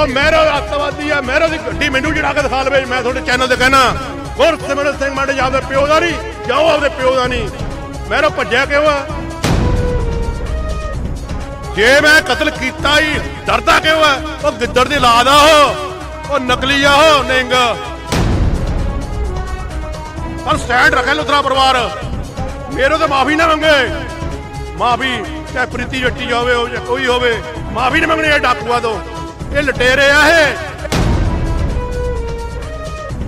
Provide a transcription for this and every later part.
ਉਹ ਮਹਿਰੋ ਅੱਤਵਾਦੀ ਆ, ਮਹਿਰੋ ਦੀ ਗੱਡੀ ਮੈਨੂੰ ਜਿਹੜਾ ਕੇ ਦਿਖਾ ਲਵੇ, ਮੈਂ ਤੁਹਾਡੇ ਚੈਨਲ ਤੇ ਕਹਿਣਾ। ਗੁਰਸਿਮਰਨ ਸਿੰਘ ਮੰਡ ਆਪਦੇ ਪਿਓ ਦਾ ਨਹੀਂ, ਜਾਓ ਆਪਦੇ ਪਿਓ ਦਾ ਨਹੀਂ। ਮਹਿਰੋ ਭੱਜਿਆ ਕਿਉਂ ਆ? ਜੇ ਮੈਂ ਕਤਲ ਕੀਤਾ ਹੀ ਡਰਦਾ ਕਿਉਂ ਆ? ਉਹ ਗਿੱਦੜ ਦੀ ਲਾਦ ਆ ਉਹ ਉਹ ਨਕਲੀ ਆ ਉਹ, ਨਿੰਗ। ਪਰ ਸਟੈਂਡ ਰੱਖੇ ਲੁਤਰਾ ਪਰਿਵਾਰ। ਮੇਰੇ ਤੇ ਮਾਫੀ ਨਾ ਮੰਗੇ। ਮਾਫੀ, ਚਾਹੇ ਪ੍ਰੀਤੀ ਜੱਟੀ ਹੋਵੇ, ਉਹ ਜਾਂ ਕੋਈ ਹੋਵੇ, ਮਾਫੀ ਨਾ ਮੰਗਣੀ ਇਹ ਡਾਕੂਆਂ ਤੋਂ। ਇਹ ਲਟੇਰੇ ਆ ਇਹ।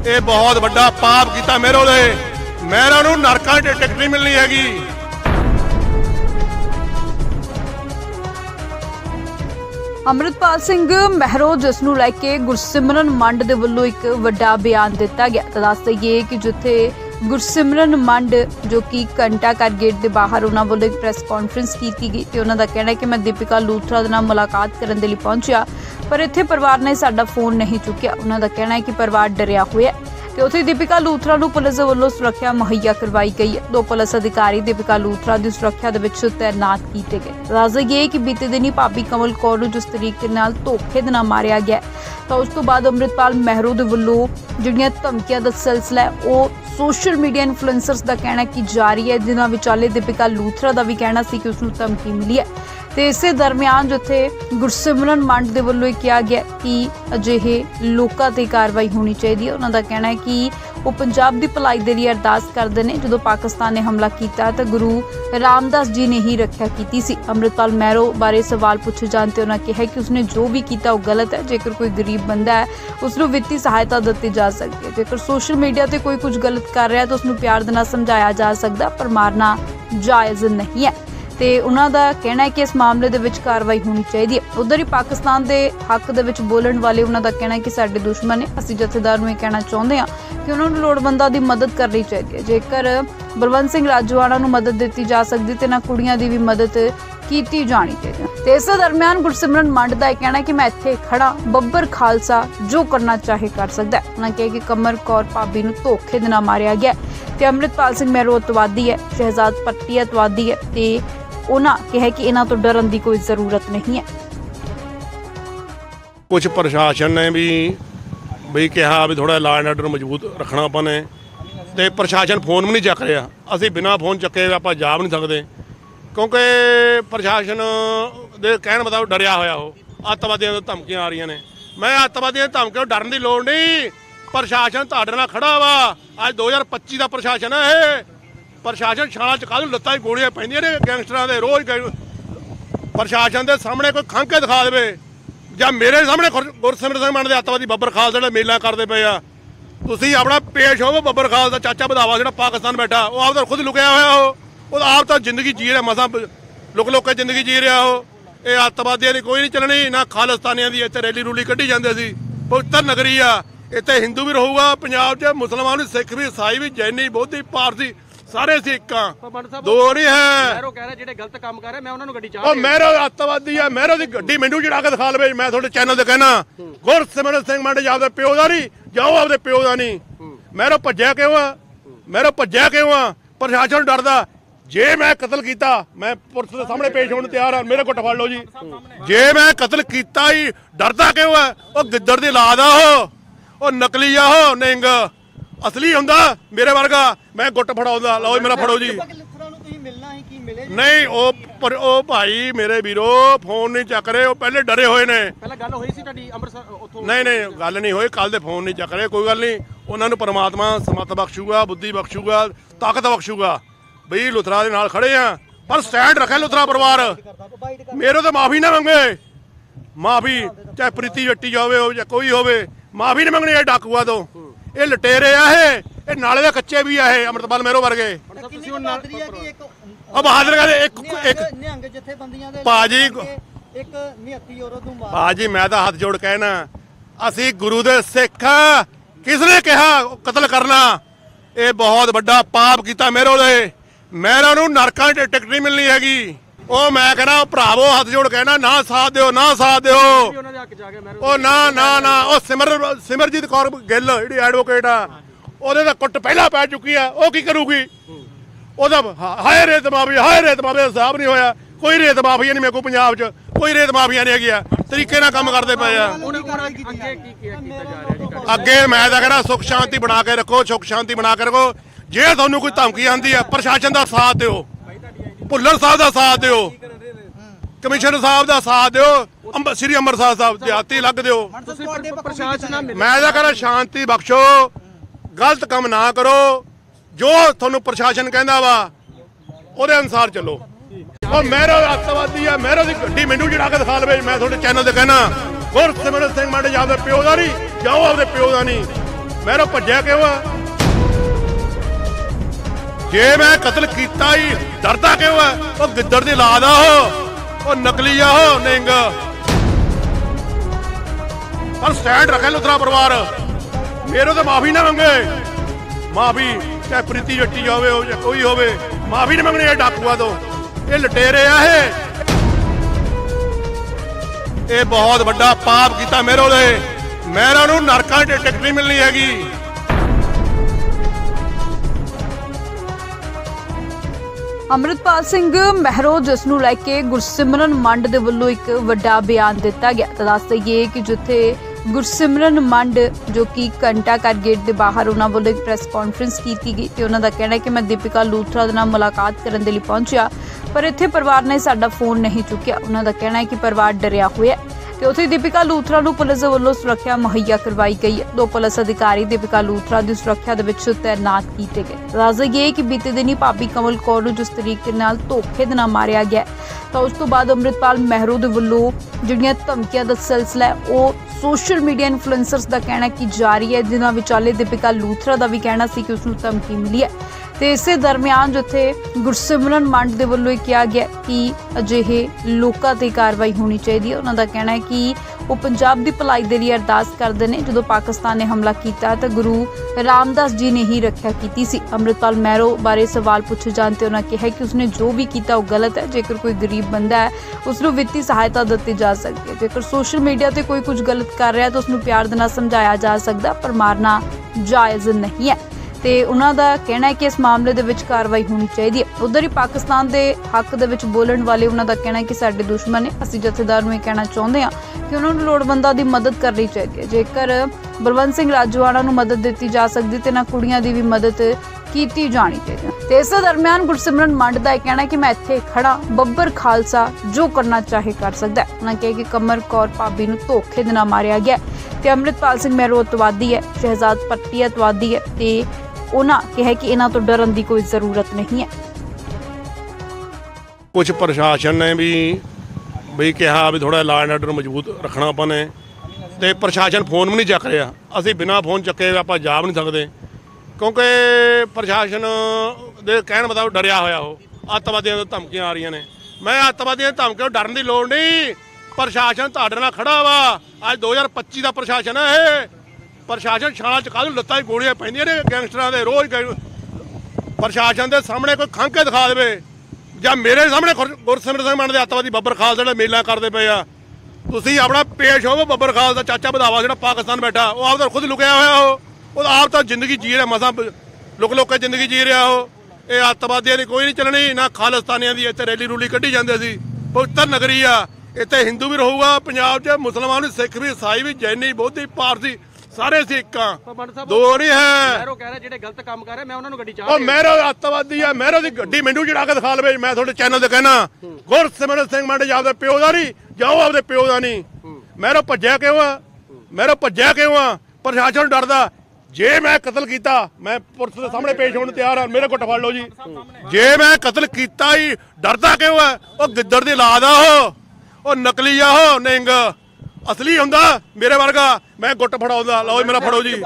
ਇਹ ਬਹੁਤ ਵੱਡਾ ਪਾਪ ਕੀਤਾ ਮੇਰੇ ਦੇ ਮੇਰਾ ਨੂੰ ਨਰਕਾਂ ਦੀ ਟਿਕਟ ਨਹੀਂ ਮਿਲਣੀ ਹੈਗੀ। ਅੰਮ੍ਰਿਤਪਾਲ ਸਿੰਘ ਮਹਿਰੋ, ਜਿਸ ਨੂੰ ਲੈ ਕੇ ਗੁਰਸਿਮਰਨ ਮੰਡ ਦੇ ਵੱਲੋਂ ਇੱਕ ਵੱਡਾ ਬਿਆਨ ਦਿੱਤਾ ਗਿਆ, ਤਾਂ ਦੱਸ ਦਈਏ ਕਿ ਜਿੱਥੇ ਗੁਰਸਿਮਰਨ ਮੰਡ, ਜੋ ਕਿ ਘੰਟਾ ਘਰ ਗੇਟ ਦੇ ਬਾਹਰ ਉਹਨਾਂ ਵੱਲੋਂ ਇੱਕ ਪ੍ਰੈਸ ਕਾਨਫਰੰਸ ਕੀਤੀ ਗਈ, ਤੇ ਉਹਨਾਂ ਦਾ ਕਹਿਣਾ ਹੈ ਕਿ ਮੈਂ ਦੀਪਿਕਾ ਲੂਥਰਾ ਦੇ ਨਾਲ ਮੁਲਾਕਾਤ ਕਰਨ ਦੇ ਲਈ ਪਹੁੰਚਿਆ। ਪਰ ਇੱਥੇ ਪਰਿਵਾਰ ਨੇ ਸਾਡਾ ਫੋਨ ਨਹੀਂ ਚੁੱਕਿਆ। ਉਹਨਾਂ ਦਾ ਕਹਿਣਾ ਹੈ ਕਿ ਪਰਿਵਾਰ ਡਰਿਆ ਹੋਇਆ ਹੈ ਤੇ ਉੱਥੇ ਦੀਪਿਕਾ ਲੂਥਰਾ ਨੂੰ ਪੁਲਿਸ ਵੱਲੋਂ ਸੁਰੱਖਿਆ ਮੁਹੱਈਆ ਕਰਵਾਈ ਗਈ ਹੈ। ਦੋ ਪੁਲਿਸ ਅਧਿਕਾਰੀ ਦੀਪਿਕਾ ਲੂਥਰਾ ਦੀ ਸੁਰੱਖਿਆ ਦੇ ਵਿੱਚ ਤਾਇਨਾਤ ਕੀਤੇ ਗਏ। ਰਾਜ਼ਾ ਇਹ ਕਿ ਬੀਤੇ ਦਿਨੀ ਭਾਬੀ ਕਮਲ ਕੌਰ ਨੂੰ ਜਿਸ ਤਰੀਕੇ ਨਾਲ ਧੋਖੇ ਦੇ ਨਾਲ ਮਾਰਿਆ ਗਿਆ ਤਾਂ ਉਸ ਤੋਂ ਬਾਅਦ ਅੰਮ੍ਰਿਤਪਾਲ ਮਹਿਰੂ ਦੇ ਵੱਲੋਂ ਜਿਹੜੀਆਂ ਧਮਕੀਆਂ ਦਾ ਸਿਲਸਿਲਾ ਉਹ ਸੋਸ਼ਲ ਮੀਡੀਆ ਇਨਫਲੂਐਂਸਰਸ ਦਾ ਕਹਿਣਾ ਕਿ ਜਾਰੀ ਹੈ। ਜਿਨ੍ਹਾਂ ਵਿਚਾਲੇ ਦੀਪਿਕਾ ਲੂਥਰਾ ਦਾ ਵੀ ਕਹਿਣਾ ਸੀ ਕਿ ਉਸ ਨੂੰ ਧਮਕੀ ਮਿਲੀ ਹੈ। ਤੇ ਇਸੇ ਦਰਮਿਆਨ ਜਿੱਥੇ ਗੁਰਸਿਮਰਨ ਮੰਡ ਦੇ ਵੱਲੋਂ ਇਹ ਕਿਹਾ ਗਿਆ ਕਿ ਅਜਿਹੇ ਲੋਕਾਂ ਤੇ ਕਾਰਵਾਈ ਹੋਣੀ ਚਾਹੀਦੀ ਹੈ। ਉਹਨਾਂ ਦਾ ਕਹਿਣਾ ਹੈ ਕਿ ਉਹ ਪੰਜਾਬ ਦੀ ਭਲਾਈ ਦੇ ਲਈ ਅਰਦਾਸ ਕਰਦੇ ਨੇ। ਜਦੋਂ ਪਾਕਿਸਤਾਨ ਨੇ ਹਮਲਾ ਕੀਤਾ ਤਾਂ ਗੁਰੂ ਰਾਮਦਾਸ ਜੀ ਨੇ ਹੀ ਰੱਖਿਆ ਕੀਤੀ ਸੀ। ਅੰਮ੍ਰਿਤਪਾਲ ਮਹਿਰੋ ਬਾਰੇ ਸਵਾਲ ਪੁੱਛੇ ਜਾਣ ਤੇ ਉਹਨਾਂ ਕਿਹਾ ਕਿ ਉਸਨੇ ਜੋ ਵੀ ਕੀਤਾ ਉਹ ਗਲਤ ਹੈ। ਜੇਕਰ ਕੋਈ ਗਰੀਬ ਬੰਦਾ ਹੈ ਉਸ ਨੂੰ ਵਿੱਤੀ ਸਹਾਇਤਾ ਦਿੱਤੀ ਜਾ ਸਕਦੀ ਹੈ। ਜੇਕਰ ਸੋਸ਼ਲ ਮੀਡੀਆ ਤੇ ਕੋਈ ਕੁਝ ਗਲਤ ਕਰ ਰਿਹਾ ਤਾਂ ਉਸ ਨੂੰ ਪਿਆਰ ਦੇ ਨਾਲ ਸਮਝਾਇਆ ਜਾ ਸਕਦਾ ਪਰ ਮਾਰਨਾ ਜਾਇਜ਼ ਨਹੀਂ ਹੈ। ਤੇ ਉਹਨਾਂ ਦਾ ਕਹਿਣਾ ਹੈ ਕਿ ਇਸ ਮਾਮਲੇ ਦੇ ਵਿੱਚ ਕਾਰਵਾਈ ਹੋਣੀ ਚਾਹੀਦੀ ਹੈ। ਉਧਰ ਹੀ ਪਾਕਿਸਤਾਨ ਦੇ ਹੱਕ ਦੇ ਵਿੱਚ ਬੋਲਣ ਵਾਲੇ ਉਹਨਾਂ ਦਾ ਕਹਿਣਾ ਹੈ ਕਿ ਸਾਡੇ ਦੁਸ਼ਮਣ ਨੇ, ਅਸੀਂ ਜਥੇਦਾਰ ਨੂੰ ਇਹ ਕਹਿਣਾ ਚਾਹੁੰਦੇ ਹਾਂ ਕਿ ਉਹਨਾਂ ਨੂੰ ਲੋੜਵੰਦਾਂ ਦੀ ਮਦਦ ਕਰਨੀ ਚਾਹੀਦੀ ਹੈ। ਜੇਕਰ ਬਲਵੰਤ ਸਿੰਘ ਰਾਜਵਾਨਾ ਨੂੰ ਮਦਦ ਦਿੱਤੀ ਜਾ ਸਕਦੀ ਤੇ ਨਾ ਕੁੜੀਆਂ ਦੀ ਵੀ ਮਦਦ ਕੀਤੀ ਜਾਣੀ ਚਾਹੀਦੀ ਹੈ। ਤੇ ਇਸ ਦਰਮਿਆਨ ਗੁਰਸਿਮਰਨ ਮੰਡ ਦਾ ਇਹ ਕਹਿਣਾ ਕਿ ਮੈਂ ਇੱਥੇ ਖੜਾ ਬੱਬਰ ਖਾਲਸਾ ਜੋ ਕਰਨਾ ਚਾਹੇ ਕਰ ਸਕਦਾ ਹੈ। ਉਹਨਾਂ ਕਿਹਾ ਕਿ ਕਮਰ ਕੌਰ ਭਾਬੀ ਨੂੰ ਧੋਖੇ ਦੇ ਨਾਲ ਮਾਰਿਆ ਗਿਆ ਹੈ ਤੇ ਅੰਮ੍ਰਿਤਪਾਲ ਸਿੰਘ ਮਹਿਰੋ ਅਤਵਾਦੀ ਹੈ, ਸ਼ਹਿਜ਼ਾਦ ਪੱਟੀ ਅਤਵਾਦੀ ਹੈ ਤੇ ਉਹਨਾਂ ਕਿਹਾ ਕਿ ਇਹਨਾਂ ਤੋਂ ਡਰਨ ਦੀ ਕੋਈ ਜ਼ਰੂਰਤ ਨਹੀਂ ਹੈ। ਕੁਝ ਪ੍ਰਸ਼ਾਸਨ ਨੇ ਵੀ ਵੀ ਕਿਹਾ ਵੀ ਥੋੜਾ ਲਾਅ ਐਂਡ ਆਰਡਰ ਮਜ਼ਬੂਤ ਰੱਖਣਾ ਆਪਾਂ ਨੇ। ਤੇ ਪ੍ਰਸ਼ਾਸਨ ਫੋਨ ਵੀ ਨਹੀਂ ਚੱਕ ਰਿਹਾ। ਅਸੀਂ ਬਿਨਾ ਫੋਨ ਚੱਕੇ ਆਪਾਂ ਜਾ ਵੀ ਨਹੀਂ ਸਕਦੇ। ਕਿਉਂਕਿ ਪ੍ਰਸ਼ਾਸਨ ਦੇ ਕਹਿਣ ਮੁਤਾਬਕ ਡਰਿਆ ਹੋਇਆ ਉਹ। ਅੱਤਵਾਦੀਆਂ ਤੋਂ ਧਮਕੀਆਂ ਆ ਰਹੀਆਂ ਨੇ। ਮੈਂ ਅੱਤਵਾਦੀਆਂ ਦੀ ਧਮਕੀਆਂ ਤੋਂ ਡਰਨ ਦੀ ਲੋੜ ਨਹੀਂ। ਪ੍ਰਸ਼ਾਸਨ ਤੁਹਾਡੇ ਨਾਲ ਖੜਾ ਵਾ। ਅੱਜ 2025 ਦਾ ਪ੍ਰਸ਼ਾਸਨ ਹੈ ਇਹ। ਪ੍ਰਸ਼ਾਸਨ ਛਾਲਾਂ ਚ ਕਾਹਨੂੰ ਲੱਤਾਂ 'ਚ ਗੋਲੀਆਂ ਪੈਂਦੀਆਂ ਨੇ ਗੈਂਗਸਟਰਾਂ ਦੇ? ਰੋਜ਼ ਗੈਂਗ- ਪ੍ਰਸ਼ਾਸਨ ਦੇ ਸਾਹਮਣੇ ਕੋਈ ਖੰਘ ਦਿਖਾ ਦੇਵੇ ਜਾਂ ਮੇਰੇ ਸਾਹਮਣੇ ਗੁਰ- ਗੁਰਸਿਮਰਨ ਸਿੰਘ ਮੰਨ ਦੇ ਅੱਤਵਾਦੀ ਬੱਬਰ ਖਾਲਸਾ ਜਿਹੜਾ ਮੇਲਾ ਕਰਦੇ ਪਏ ਆ। ਤੁਸੀਂ ਆਪਣਾ ਪੇਸ਼ ਹੋਵੋ ਬੱਬਰ ਖਾਲਸਾ ਚਾਚਾ ਵਧਾਵਾ ਜਿਹੜਾ ਪਾਕਿਸਤਾਨ ਬੈਠਾ। ਉਹ ਆਪ ਤਾਂ ਖੁਦ ਲੁਕਿਆ ਹੋਇਆ ਉਹ। ਉਹ ਤਾਂ ਆਪ ਤਾਂ ਜ਼ਿੰਦਗੀ ਜੀ ਰਿਹਾ, ਮਸਾਂ ਬ- ਲੁਕ ਲੁਕ ਕੇ ਜ਼ਿੰਦਗੀ ਜੀ ਰਿਹਾ ਉਹ। ਇਹ ਅੱਤਵਾਦੀਆਂ ਦੀ ਕੋਈ ਨਹੀਂ ਚੱਲਣੀ, ਨਾ ਖਾਲਿਸਤਾਨੀਆਂ ਦੀ। ਇੱਥੇ ਰੈਲੀ ਰੂਲੀ ਕੱਢੀ ਜਾਂਦੇ ਸੀ। ਪਵਿੱਤਰ ਨਗਰੀ ਆ। ਇੱਥੇ ਹਿੰਦੂ ਵੀ ਰਹੂਗਾ, ਪੰਜਾਬ 'ਚ ਮੁਸਲਮਾਨ ਵੀ, ਸਿੱਖ ਵੀ ਈਸਾਈ ਵੀ, ਜੈਨੀ, ਬੋਧੀ, ਪਾਰਸੀ ਸਾਰੇ ਸਾਹਿਬ ਦੋ ਨਹੀਂ ਹੈ। ਮਹਿਰੋ ਕਹਿ ਰਿਹਾ ਜਿਹੜੇ ਗਲਤ ਕੰਮ ਕਰ ਰਹੇ ਮੈਂ ਉਹਨਾਂ ਨੂੰ ਗੱਡੀ ਚਾਹ ਉਹ ਮਹਿਰੋ ਅੱਤਵਾਦੀ ਆ ਮਹਿਰੋ ਦੀ ਗੱਡੀ ਮੈਨੂੰ ਜਿਹੜਾ ਕੇ ਦਿਖਾ ਲਵੇ ਮੈਂ ਤੁਹਾਡੇ ਚੈਨਲ ਤੇ ਕਹਿਣਾ। ਗੁਰਸਿਮਰਨ ਸਿੰਘ ਮੰਡ ਜੀ ਆਪਦੇ ਪਿਓ ਦਾ ਨਹੀਂ ਜਾਓ ਆਪਦੇ ਪਿਓ ਦਾ ਨਹੀਂ। ਮਹਿਰੋ ਭੱਜਿਆ ਕਿਉਂ ਆ? ਮਹਿਰੋ ਭੱਜਿਆ ਕਿਉਂ ਆ? ਪ੍ਰਸ਼ਾਸਨ ਡਰਦਾ। ਜੇ ਮੈਂ ਕਤਲ ਕੀਤਾ ਮੈਂ ਪੁਲਿਸ ਦੇ ਸਾਹਮਣੇ ਪੇਸ਼ ਹੋਣ ਨੂੰ ਤਿਆਰ ਆ ਮੇਰੇ ਕੋਲ ਫੜ ਲਓ ਜੀ। ਜੇ ਮੈਂ ਕਤਲ ਕੀਤਾ ਹੀ ਡਰਦਾ ਕਿਉਂ ਆ? ਉਹ ਗਿੱਦੜ ਦੀ ਲਾਦ ਆ ਉਹ। ਉਹ ਨਕਲੀ ਆ ਉਹ ਨਿੰਗ। ਅਸਲੀ ਹੁੰਦਾ ਮੇਰੇ ਵਰਗਾ। ਮੈਂ ਗੁੱਟ ਫੜਾਉਂਦਾ। ਲਓ ਜੀ ਮੇਰਾ ਫੜੋ ਜੀ। ਨਹੀਂ ਉਹ ਪਰ ਉਹ ਭਾਈ ਮੇਰੇ ਵੀਰੋ ਫੋਨ ਨਹੀਂ ਚੱਕ ਰਹੇ। ਉਹ ਪਹਿਲੇ ਡਰੇ ਹੋਏ ਨੇ। ਪਹਿਲਾਂ ਗੱਲ ਹੋਈ ਸੀ ਤੁਹਾਡੀ ਅੰਮ੍ਰਿਤਸਰ ਉੱਥੋਂ? ਨਹੀਂ ਨਹੀਂ ਗੱਲ ਨਹੀਂ ਹੋਈ। ਕੱਲ ਦੇ ਫੋਨ ਨਹੀਂ ਚੱਕ ਰਹੇ ਕੋਈ ਗੱਲ ਨਹੀਂ। ਉਹਨਾਂ ਨੂੰ ਪਰਮਾਤਮਾ ਸਮਤ ਬਖਸ਼ੂਗਾ ਬੁੱਧੀ ਬਖਸ਼ੂਗਾ ਤਾਕਤ ਬਖਸ਼ੂਗਾ। ਬਈ ਲੁਥਰਾ ਦੇ ਨਾਲ ਖੜੇ ਆ। ਪਰ ਸਟੈਂਡ ਰੱਖੇ ਲੁਥਰਾ ਪਰਿਵਾਰ। ਮੇਰੇ ਤੋਂ ਮਾਫੀ ਨਾ ਮੰਗੇ। ਮਾਫੀ ਚਾਹੇ ਪ੍ਰੀਤੀ ਜੱਟੀ ਹੋਵੇ ਉਹ ਜਾਂ ਕੋਈ ਹੋਵੇ ਮਾਫੀ ਨਹੀਂ ਮੰਗਣੀ ਇਹ ਡਾਕੂਆਂ ਤੋਂ। ਇਹ ਲਟੇਰੇ ਆ ਇਹ। ਇਹ ਨਾਲੇ ਦੇ ਕੱਚੇ ਵੀ ਆ ਇਹ ਅੰਮ੍ਰਿਤਪਾਲ ਮੇਰੋ ਵਰਗੇ। ਤੁਸੀਂ ਨਾਲ ਬਹਾਦਰੀ ਹੈ ਕਿ ਇੱਕ ਆ ਬਹਾਦਰ ਕਹਿੰਦੇ ਇੱਕ ਇੱਕ ਨਿਹੰਗ- ਜਥੇਬੰਦੀਆਂ ਦੇ ਕਰਕੇ ਇੱਕ ਨਿਹੱਤੀ ਔਰਤ ਨੂੰ ਮਾਰ ਬਾਜੀ ਮੈਂ ਤਾਂ ਹੱਥ ਜੋੜ ਕਹਿਣਾ ਅਸੀਂ ਗੁਰੂ ਦੇ ਸਿੱਖ। ਕਿਸ ਨੇ ਕਿਹਾ ਕਤਲ ਕਰਨਾ? ਇਹ ਬਹੁਤ ਵੱਡਾ ਪਾਪ ਕੀਤਾ ਮੇਰੋ ਦੇ ਮੇਰਾ ਨੂੰ ਨਰਕਾਂ 'ਚ ਟਿਕਟ ਨਹੀਂ ਮਿਲਣੀ ਹੈਗੀ। ਉਹ ਮੈਂ ਕਹਿੰਦਾ ਭਰਾਵੋ ਹੱਥ ਜੋੜ ਕਹਿਣਾ ਨਾ ਸਾਥ ਦਿਓ ਨਾ ਸਾਥ ਦਿਓ। ਉਹਨਾਂ ਦੇ ਹੱਕ ਉਹ ਨਾ ਨਾ ਨਾ ਉਹ ਸਿਮਰ ਸਿਮਰਜੀਤ ਕੌਰ ਗਿੱਲ ਜਿਹੜੀ ਐਡਵੋਕੇਟ ਆ ਉਹਦੇ ਤਾਂ ਕੁੱਟ ਪਹਿਲਾਂ ਪੈ ਚੁੱਕੀ ਆ ਉਹ ਕੀ ਕਰੂਗੀ? ਉਹਦਾ ਹਾਏ ਰੇਤ ਮਾਫੀ ਹਾਏ ਰੇਤ ਮਾਫੀ ਦਾ ਹਿਸਾਬ ਨਹੀਂ ਹੋਇਆ। ਕੋਈ ਰੇਤ ਮਾਫੀਆ ਨਹੀਂ ਮੇਰੇ ਕੋਲ ਪੰਜਾਬ 'ਚ ਕੋਈ ਰੇਤ ਮਾਫੀਆ ਨਹੀਂ ਹੈਗੀ ਆ। ਤਰੀਕੇ ਨਾਲ ਕੰਮ ਕਰਦੇ ਪਏ ਆ। ਅੱਗੇ ਮੈਂ ਤਾਂ ਕਹਿੰਦਾ ਸੁੱਖ ਸ਼ਾਂਤੀ ਬਣਾ ਕੇ ਰੱਖੋ ਸੁੱਖ ਸ਼ਾਂਤੀ ਬਣਾ ਕੇ ਰੱਖੋ। ਜੇ ਤੁਹਾਨੂੰ ਕੋਈ ਧਮਕੀ ਆਂਦੀ ਹੈ ਪ੍ਰਸ਼ਾਸਨ ਦਾ ਸਾਥ ਦਿਓ। ਭੁੱਲਰ ਸਾਹਿਬ ਦਾ ਸਾਥ ਦਿਓ। ਕਮਿਸ਼ਨਰ ਸਾਹਿਬ ਦਾ ਸਾਥ ਦਿਓ। ਅੰਬ ਸ੍ਰੀ ਅੰਮ੍ਰਿਤਸਰ ਸਾਹਿਬ ਦਿਹਾਤੀ ਲੱਗ ਦਿਓ। ਮੈਂ ਤਾਂ ਕਹਿੰਦਾ ਸ਼ਾਂਤੀ ਬਖਸ਼ੋ। ਗਲਤ ਕੰਮ ਨਾ ਕਰੋ। ਜੋ ਤੁਹਾਨੂੰ ਪ੍ਰਸ਼ਾਸਨ ਕਹਿੰਦਾ ਵਾ ਉਹਦੇ ਅਨੁਸਾਰ ਚੱਲੋ। ਉਹ ਮਹਿਰੋ ਅੱਤਵਾਦੀ ਆ ਮਹਿਰੋ ਦੀ ਗੱਡੀ ਮੈਨੂੰ ਜਿਹੜਾ ਕੇ ਦਿਖਾ ਲਵੇ ਮੈਂ ਤੁਹਾਡੇ ਚੈਨਲ ਤੇ ਕਹਿਣਾ ਗੁਰਸਿਮਰਨ ਸਿੰਘ ਮੰਡ ਆਪਦੇ ਪਿਓ ਦਾ ਨਹੀਂ ਜਾਓ ਆਪਦੇ ਪਿਓ ਦਾ ਨਹੀਂ। ਮਹਿਰੋ ਭੱਜਿਆ ਕਿਉਂ ਆ? ਜੇ ਮੈਂ ਕਤਲ ਕੀਤਾ ਹੀ ਡਰਦਾ ਕਿਉਂ ਹੈ ਉਹ ਗਿੱਦੜ ਦੀ ਲਾਦ ਆ ਉਹ। ਉਹ ਨਕਲੀ ਆ ਉਹ, ਨਿੰਗ। ਪਰ ਸਟੈਂਡ ਰੱਖੇ ਲੁਧਰਾ ਪਰਿਵਾਰ। ਮੇਰੇ ਤੋਂ ਮਾਫੀ ਨਾ ਮੰਗੇ। ਮਾਫੀ ਚਾਹੇ ਪ੍ਰੀਤੀ ਜੱਟੀ ਹੋਵੇ, ਉਹ ਜਾਂ ਕੋਈ ਹੋਵੇ, ਮਾਫੀ ਨਹੀਂ ਮੰਗਣੀ ਇਹ ਡਾਕੂਆਂ ਤੋਂ। ਇਹ ਲਟੇਰੇ ਆ ਇਹ। ਇਹ ਬਹੁਤ ਵੱਡਾ ਪਾਪ ਕੀਤਾ ਮੇਰੋ ਮੈਂ ਮੇਰਾ ਨੂੰ ਨਰਕਾਂ ਦੀ ਟਿਕਟ ਨਹੀਂ ਮਿਲਣੀ ਹੈਗੀ। ਅੰਮ੍ਰਿਤਪਾਲ ਸਿੰਘ ਮਹਿਰੋ, ਜਿਸ ਨੂੰ ਲੈ ਕੇ ਗੁਰਸਿਮਰਨ ਮੰਡ ਦੇ ਵੱਲੋਂ ਇੱਕ ਵੱਡਾ ਬਿਆਨ ਦਿੱਤਾ ਗਿਆ। ਤਾਂ ਦੱਸ ਦਈਏ ਕਿ ਜਿੱਥੇ ਗੁਰਸਿਮਰਨ ਮੰਡ, ਜੋ ਕਿ ਘੰਟਾ ਘਰ ਗੇਟ ਦੇ ਬਾਹਰ ਉਹਨਾਂ ਵੱਲੋਂ ਇੱਕ ਪ੍ਰੈਸ ਕਾਨਫਰੰਸ ਕੀਤੀ ਗਈ ਤੇ ਉਹਨਾਂ ਦਾ ਕਹਿਣਾ ਹੈ ਕਿ ਮੈਂ ਦੀਪਿਕਾ ਲੂਥਰਾ ਦੇ ਨਾਲ ਮੁਲਾਕਾਤ ਕਰਨ ਦੇ ਲਈ ਪਹੁੰਚਿਆ, ਪਰ ਇੱਥੇ ਪਰਿਵਾਰ ਨੇ ਸਾਡਾ ਫੋਨ ਨਹੀਂ ਚੁੱਕਿਆ। ਉਹਨਾਂ ਦਾ ਕਹਿਣਾ ਹੈ ਕਿ ਪਰਿਵਾਰ ਡਰਿਆ ਹੋਇਆ ਤੇ ਉੱਥੇ ਦੀਪਿਕਾ ਲੂਥਰਾ ਨੂੰ ਪੁਲਿਸ ਵੱਲੋਂ ਸੁਰੱਖਿਆ ਮੁਹੱਈਆ ਕਰਵਾਈ ਗਈ ਹੈ। ਦੋ ਪੁਲਿਸ ਅਧਿਕਾਰੀ ਦੀਪਿਕਾ ਲੂਥਰਾ ਦੀ ਸੁਰੱਖਿਆ ਦੇ ਵਿੱਚ ਤਾਇਨਾਤ ਕੀਤੇ ਗਏ। ਰਾਜ਼ਾ ਇਹ ਕਿ ਬੀਤੇ ਦਿਨੀ ਭਾਬੀ ਕਮਲ ਕੌਰ ਨੂੰ ਜਿਸ ਤਰੀਕੇ ਨਾਲ ਧੋਖੇ ਦੇ ਨਾਲ ਮਾਰਿਆ ਗਿਆ ਤਾਂ ਉਸ ਤੋਂ ਬਾਅਦ ਅੰਮ੍ਰਿਤਪਾਲ ਮਹਿਰੂ ਦੇ ਵੱਲੋਂ ਜਿਹੜੀਆਂ ਧਮਕੀਆਂ ਦਾ ਸਿਲਸਿਲਾ ਹੈ, ਉਹ ਸੋਸ਼ਲ ਮੀਡੀਆ ਇਨਫਲੂਐਂਸਰਸ ਦਾ ਕਹਿਣਾ ਕਿ ਜਾਰੀ ਹੈ। ਜਿਨ੍ਹਾਂ ਵਿਚਾਲੇ ਦੀਪਿਕਾ ਲੂਥਰਾ ਦਾ ਵੀ ਕਹਿਣਾ ਸੀ ਕਿ ਉਸ ਨੂੰ ਧਮਕੀ ਮਿਲੀ ਹੈ। ਤੇ ਇਸੇ ਦਰਮਿਆਨ ਜਿੱਥੇ ਗੁਰਸਿਮਰਨ ਮੰਡ ਦੇ ਵੱਲੋਂ ਇਹ ਕਿਹਾ ਗਿਆ ਕਿ ਅਜਿਹੇ ਲੋਕਾਂ ਤੇ ਕਾਰਵਾਈ ਹੋਣੀ ਚਾਹੀਦੀ ਹੈ। ਉਹਨਾਂ ਦਾ ਕਹਿਣਾ ਹੈ ਕਿ ਉਹ ਪੰਜਾਬ ਦੀ ਭਲਾਈ ਦੇ ਲਈ ਅਰਦਾਸ ਕਰਦੇ ਨੇ। ਜਦੋਂ ਪਾਕਿਸਤਾਨ ਨੇ ਹਮਲਾ ਕੀਤਾ ਤਾਂ ਗੁਰੂ ਰਾਮਦਾਸ ਜੀ ਨੇ ਹੀ ਰੱਖਿਆ ਕੀਤੀ ਸੀ। ਅੰਮ੍ਰਿਤਪਾਲ ਮਹਿਰੋ ਬਾਰੇ ਸਵਾਲ ਪੁੱਛੇ ਜਾਣ ਤੇ ਉਹਨਾਂ ਕਿਹਾ ਕਿ ਉਸਨੇ ਜੋ ਵੀ ਕੀਤਾ ਉਹ ਗਲਤ ਹੈ। ਜੇਕਰ ਕੋਈ ਗਰੀਬ ਬੰਦਾ ਹੈ ਉਸ ਨੂੰ ਵਿੱਤੀ ਸਹਾਇਤਾ ਦਿੱਤੀ ਜਾ ਸਕਦੀ ਹੈ। ਜੇਕਰ ਸੋਸ਼ਲ ਮੀਡੀਆ ਤੇ ਕੋਈ ਕੁਝ ਗਲਤ ਕਰ ਰਿਹਾ ਹੈ ਤਾਂ ਉਸ ਨੂੰ ਪਿਆਰ ਦੇ ਨਾਲ ਸਮਝਾਇਆ ਜਾ ਸਕਦਾ ਪਰ ਮਾਰਨਾ ਜਾਇਜ਼ ਨਹੀਂ ਹੈ। ਤੇ ਉਹਨਾਂ ਦਾ ਕਹਿਣਾ ਹੈ ਕਿ ਇਸ ਮਾਮਲੇ ਦੇ ਵਿੱਚ ਕਾਰਵਾਈ ਹੋਣੀ ਚਾਹੀਦੀ ਹੈ। ਉਧਰ ਹੀ ਪਾਕਿਸਤਾਨ ਦੇ ਹੱਕ ਦੇ ਵਿੱਚ ਬੋਲਣ ਵਾਲੇ ਉਹਨਾਂ ਦਾ ਕਹਿਣਾ ਹੈ ਕਿ ਸਾਡੇ ਦੁਸ਼ਮਣ ਨੇ, ਅਸੀਂ ਜਥੇਦਾਰ ਨੂੰ ਇਹ ਕਹਿਣਾ ਚਾਹੁੰਦੇ ਹਾਂ ਕਿ ਉਹਨਾਂ ਨੂੰ ਲੋੜਵੰਦਾਂ ਦੀ ਮਦਦ ਕਰਨੀ ਚਾਹੀਦੀ ਹੈ। ਜੇਕਰ ਬਲਵੰਤ ਸਿੰਘ ਰਾਜਵਾੜਾ ਨੂੰ ਮਦਦ ਦਿੱਤੀ ਜਾ ਸਕਦੀ ਤੇ ਨਾ ਕੁੜੀਆਂ ਦੀ ਵੀ ਮਦਦ ਕੀਤੀ ਜਾਣੀ ਚਾਹੀਦੀ ਹੈ। ਤੇ ਇਸ ਦਰਮਿਆਨ ਗੁਰਸਿਮਰਨ ਮੰਡ ਦਾ ਇਹ ਕਹਿਣਾ ਕਿ ਮੈਂ ਇੱਥੇ ਖੜਾ ਬੱਬਰ ਖਾਲਸਾ ਜੋ ਕਰਨਾ ਚਾਹੇ ਕਰ ਸਕਦਾ ਹੈ। ਉਹਨਾਂ ਕਿਹਾ ਕਿ ਕਮਰ ਕੌਰ ਭਾਬੀ ਨੂੰ ਧੋਖੇ ਦੇ ਨਾਲ ਮਾਰਿਆ ਗਿਆ ਹੈ ਤੇ ਅੰਮ੍ਰਿਤਪਾਲ ਸਿੰਘ ਮਹਿਰੋ ਅਤਵਾਦੀ ਹੈ, ਸ਼ਹਿਜ਼ਾਦ ਪੱਟੀ ਅਤਵਾਦੀ ਹੈ ਤੇ ਉਹਨਾਂ ਕਿਹਾ ਕਿ ਇਹਨਾਂ ਤੋਂ ਡਰਨ ਦੀ ਕੋਈ ਜ਼ਰੂਰਤ ਨਹੀਂ ਹੈ। ਕੁਝ ਪ੍ਰਸ਼ਾਸਨ ਨੇ ਵੀ ਵੀ ਕਿਹਾ ਵੀ ਥੋੜਾ ਲਾਅ ਆਰਡਰ ਮਜ਼ਬੂਤ ਰੱਖਣਾ ਆਪਾਂ ਨੇ। ਤੇ ਪ੍ਰਸ਼ਾਸਨ ਫੋਨ ਵੀ ਨਹੀਂ ਚੱਕ ਰਿਹਾ। ਅਸੀਂ ਬਿਨਾ ਫੋਨ ਚੱਕੇ ਆਪਾਂ ਜਾ ਵੀ ਨਹੀਂ ਸਕਦੇ। ਕਿਉਂਕਿ ਪ੍ਰਸ਼ਾਸਨ ਦੇ ਕਹਿਣ ਮੁਤਾਬਕ ਡਰਿਆ ਹੋਇਆ ਉਹ। ਅੱਤਵਾਦੀਆਂ ਤੋਂ ਧਮਕੀਆਂ ਆ ਰਹੀਆਂ ਨੇ। ਮੈਂ ਅੱਤਵਾਦੀਆਂ ਤੋਂ ਧਮਕੀਆਂ ਤੋਂ ਡਰਨ ਦੀ ਲੋੜ ਨਹੀਂ। ਪ੍ਰਸ਼ਾਸਨ ਤੁਹਾਡੇ ਨਾਲ ਖੜਾ ਵਾ। ਅੱਜ 2025 ਦਾ ਪ੍ਰਸ਼ਾਸਨ ਹੈ ਇਹ। ਪ੍ਰਸ਼ਾਸਨ ਛਾਲਾਂ ਚ ਕਾਹਨੂੰ ਲੱਤਾਂ 'ਚ ਗੋਲੀਆਂ ਪੈਂਦੀਆਂ ਨੇ ਗੈਂਗਸਟਰਾਂ ਦੇ, ਰੋਜ਼ ਗੈਂਗ- ਪ੍ਰਸ਼ਾਸਨ ਦੇ ਸਾਹਮਣੇ ਕੋਈ ਖੰਘ ਕੇ ਦਿਖਾ ਦੇਵੇ ਜਾਂ ਮੇਰੇ ਸਾਹਮਣੇ ਗੁਰ- ਗੁਰਸਿਮਰਨ ਸਿੰਘ ਮੰਨ ਦੇ ਅੱਤਵਾਦੀ ਬੱਬਰ ਖਾਲ ਜਿਹੜਾ ਮੇਲਾ ਕਰਦੇ ਪਏ ਆ। ਤੁਸੀਂ ਆਪਣਾ ਪੇਸ਼ ਹੋਵੋ ਬੱਬਰ ਖਾਲ ਦਾ ਚਾਚਾ ਵਧਾਵਾ ਜਿਹੜਾ ਪਾਕਿਸਤਾਨ ਬੈਠਾ, ਉਹ ਆਪ ਤਾਂ ਖੁਦ ਲੁਕਿਆ ਹੋਇਆ ਉਹ ਉਹ ਆਪ ਤਾਂ ਜ਼ਿੰਦਗੀ ਜੀ ਰਿਹਾ, ਮਸਾਂ ਲੁਕ ਲੁਕ ਕੇ ਜ਼ਿੰਦਗੀ ਜੀ ਰਿਹਾ ਉਹ। ਇਹ ਅੱਤਵਾਦੀਆਂ ਦੀ ਕੋਈ ਨਹੀਂ ਚੱਲਣੀ, ਨਾ ਖਾਲਿਸਤਾਨੀਆਂ ਦੀ ਇੱਥੇ ਰੈਲੀ ਰੂਲੀ ਕੱਢੀ ਜਾਂਦੇ ਸੀ। ਪਵਿੱਤਰ ਨਗਰੀ ਆ, ਇੱਥੇ ਹਿੰਦੂ ਵੀ ਰਹੂਗਾ, ਪੰਜਾਬ 'ਚ ਮੁਸਲਮਾਨ ਵੀ, ਸਿੱਖ ਵੀ, ਈਸਾਈ ਵੀ, ਜੈਨੀ, ਬੋਧੀ, ਪਾਰਸੀ ਸਾਰੇ ਸਾਹਿਬ ਦੋ ਨਹੀਂ ਹੈ। ਮਹਿਰੋ ਕਹਿ ਰਿਹਾ ਜਿਹੜੇ ਗਲਤ ਕੰਮ ਕਰ ਰਹੇ ਮੈਂ ਉਹਨਾਂ ਨੂੰ ਗੱਡੀ ਚਾਹ ਉਹ ਮਹਿਰੋ ਅੱਤਵਾਦੀ ਆ ਮਹਿਰੋ ਦੀ ਗੱਡੀ ਮੈਨੂੰ ਜਿਹੜਾ ਕੇ ਦਿਖਾ ਲਵੇ ਮੈਂ ਤੁਹਾਡੇ ਚੈਨਲ ਤੇ ਕਹਿਣਾ। ਗੁਰਸਿਮਰਨ ਸਿੰਘ ਮੰਡ ਆਪਦੇ ਪਿਓ ਦਾ ਨਹੀਂ ਜਾਓ ਆਪਦੇ ਪਿਓ ਦਾ ਨਹੀਂ। ਮਹਿਰੋ ਭੱਜਿਆ ਕਿਉਂ ਆ? ਮਹਿਰੋ ਭੱਜਿਆ ਕਿਉਂ ਆ? ਪ੍ਰਸ਼ਾਸਨ ਡਰਦਾ। ਜੇ ਮੈਂ ਕਤਲ ਕੀਤਾ ਮੈਂ ਪੁਲਿਸ ਦੇ ਸਾਹਮਣੇ ਪੇਸ਼ ਹੋਣ ਨੂੰ ਤਿਆਰ ਆ ਮੇਰੇ ਕੋਲ ਫੜ ਲਓ ਜੀ। ਜੇ ਮੈਂ ਕਤਲ ਕੀਤਾ ਹੀ ਡਰਦਾ ਕਿਉਂ ਆ? ਉਹ ਗਿੱਦੜ ਦੀ ਲਾਦ ਆ ਉਹ। ਉਹ ਨਕਲੀ ਆ ਉਹ ਨਿੰਗ। ਅਸਲੀ ਹੁੰਦਾ ਮੇਰੇ ਵਰਗਾ। ਮੈਂ ਗੁੱਟ ਫੜਾਉਂਦਾ। ਲਓ ਜੀ ਮੇਰਾ ਫੜੋ ਜੀ?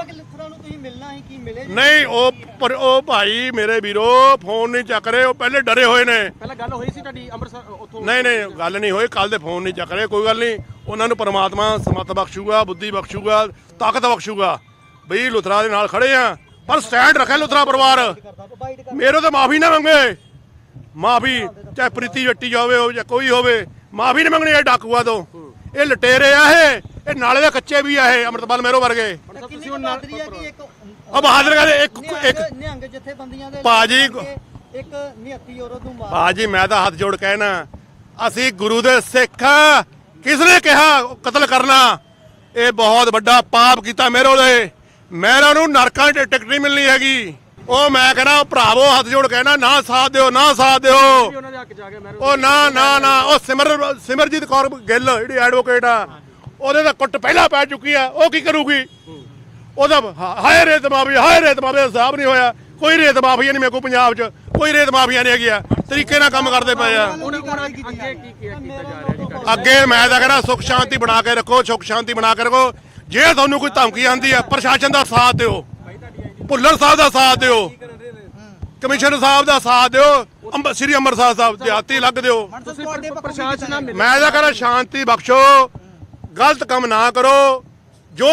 ਨਹੀਂ ਉਹ ਪਰ ਉਹ ਭਾਈ ਮੇਰੇ ਵੀਰੋ ਫੋਨ ਨਹੀਂ ਚੱਕ ਰਹੇ। ਉਹ ਪਹਿਲੇ ਡਰੇ ਹੋਏ ਨੇ। ਪਹਿਲਾਂ ਗੱਲ ਹੋਈ ਸੀ ਤੁਹਾਡੀ ਅੰਮ੍ਰਿਤਸਰ ਉੱਥੋਂ? ਨਹੀਂ ਨਹੀਂ ਗੱਲ ਨਹੀਂ ਹੋਈ। ਕੱਲ ਦੇ ਫੋਨ ਨਹੀਂ ਚੱਕ ਰਹੇ ਕੋਈ ਗੱਲ ਨਹੀਂ। ਉਹਨਾਂ ਨੂੰ ਪਰਮਾਤਮਾ ਸਮਤ ਬਖਸ਼ੂਗਾ ਬੁੱਧੀ ਬਖਸ਼ੂਗਾ ਤਾਕਤ ਬਖਸ਼ੂਗਾ। ਬਈ ਲੁਥਰਾ ਦੇ ਨਾਲ ਖੜੇ ਆ। ਪਰ ਸਟੈਂਡ ਰੱਖੇ ਲੁਥਰਾ ਪਰਿਵਾਰ। ਮੇਰੇ ਤੋਂ ਮਾਫੀ ਨਾ ਮੰਗੇ। ਮਾਫੀ ਚਾਹੇ ਪ੍ਰੀਤੀ ਜੱਟੀ ਹੋਵੇ ਉਹ ਜਾਂ ਕੋਈ ਹੋਵੇ ਮਾਫੀ ਨਹੀਂ ਮੰਗਣੀ ਇਹ ਡਾਕੂਆਂ ਤੋਂ। ਇਹ ਲਟੇਰੇ ਆ ਇਹ। ਇਹ ਨਾਲੇ ਦੇ ਕੱਚੇ ਵੀ ਆ ਇਹ ਅੰਮ੍ਰਿਤਪਾਲ ਮੇਰੋ ਵਰਗੇ। ਤੁਸੀਂ ਉਹ ਨਾਲ ਇੱਕ ਉਹ ਬਹਾਦਰ ਕਹਿੰਦੇ ਇੱਕ ਇੱਕ ਨਿਹੰਗ- ਜਥੇਬੰਦੀਆਂ ਦੇ ਭਾਜੀ, ਇੱਕ ਨਿਹੱਤੀ ਔਰਤ ਨੂੰ ਮਾਰ ਬਾਜੀ ਮੈਂ ਤਾਂ ਹੱਥ ਜੋੜ ਕਹਿਣਾ ਅਸੀਂ ਗੁਰੂ ਦੇ ਸਿੱਖ ਆ। ਕਿਸ ਨੇ ਕਿਹਾ ਕਤਲ ਕਰਨਾ? ਇਹ ਬਹੁਤ ਵੱਡਾ ਪਾਪ ਕੀਤਾ ਮੇਰੇ ਉਹਦੇ ਮੇਰਾ ਨੂੰ ਨਰਕਾਂ 'ਚ ਟਿਕਟ ਨਹੀਂ ਮਿਲਣੀ ਹੈਗੀ। ਉਹ ਮੈਂ ਕਹਿੰਦਾ ਭਰਾਵੋ ਹੱਥ ਜੋੜ ਕਹਿਣਾ ਨਾ ਸਾਥ ਦਿਓ ਨਾ ਸਾਥ ਦਿਓ। ਉਹਨਾਂ ਦੇ ਹੱਕ ਜਾ ਕੇ ਮੈਂ ਉਹ ਨਾ ਨਾ ਨਾ ਉਹ ਸਿਮਰ ਸਿਮਰਜੀਤ ਕੌਰ ਗਿੱਲ ਜਿਹੜੀ ਐਡਵੋਕੇਟ ਆ ਉਹਦੇ ਦਾ ਕੁੱਟ ਪਹਿਲਾਂ ਪੈ ਚੁੱਕੀ ਆ ਉਹ ਕੀ ਕਰੂਗੀ? ਉਹਦਾ ਹਾਏ ਰੇਤ ਮਾਫੀਆ ਹਾਏ ਰੇਤ ਮਾਫੀਆ ਹਿਸਾਬ ਨਹੀਂ ਹੋਇਆ। ਕੋਈ ਰੇਤ ਮਾਫੀਆ ਨਹੀਂ ਮੇਰੇ ਕੋਲ ਪੰਜਾਬ 'ਚ ਕੋਈ ਰੇਤ ਮਾਫੀਆ ਨਹੀਂ ਹੈਗੀ ਆ। ਤਰੀਕੇ ਨਾਲ ਕੰਮ ਕਰਦੇ ਪਏ ਆ। ਅੱਗੇ ਕੀ ਕੀ ਕੀਤਾ ਜਾ ਰਿਹਾ ਜੀ ਤੁਹਾਡੇ ਅੱਗੇ ਮੈਂ ਤਾਂ ਕਹਿੰਦਾ ਸੁਖ ਸ਼ਾਂਤੀ ਬਣਾ ਕੇ ਰੱਖੋ ਸੁਖ ਸ਼ਾਂਤੀ ਬਣਾ ਕੇ ਰੱਖੋ। ਜੇ ਤੁਹਾਨੂੰ ਕੋਈ ਧਮਕੀ ਆਂਦੀ ਹੈ ਪ੍ਰਸ਼ਾਸਨ ਦਾ ਸਾਥ ਦਿਓ। ਭੁੱਲਰ ਸਾਹਿਬ ਦਾ ਸਾਥ ਦਿਓ। ਕਮਿਸ਼ਨਰ ਸਾਹਿਬ ਦਾ ਸਾਥ ਦਿਓ। ਅੰਬ ਸ੍ਰੀ ਅੰਮ੍ਰਿਤਸਰ ਸਾਹਿਬ ਦਿਹਾਤੀ ਲੱਗ ਦਿਓ। ਤੁਸੀਂ ਪ੍ਰਸ਼ਾਸਨ ਨਾਲ ਮਿਲੇ। ਮੈਂ ਤਾਂ ਕਹਿੰਦਾ ਸ਼ਾਂਤੀ ਬਖਸ਼ੋ। ਗਲਤ ਕੰਮ ਨਾ ਕਰੋ। ਜੋ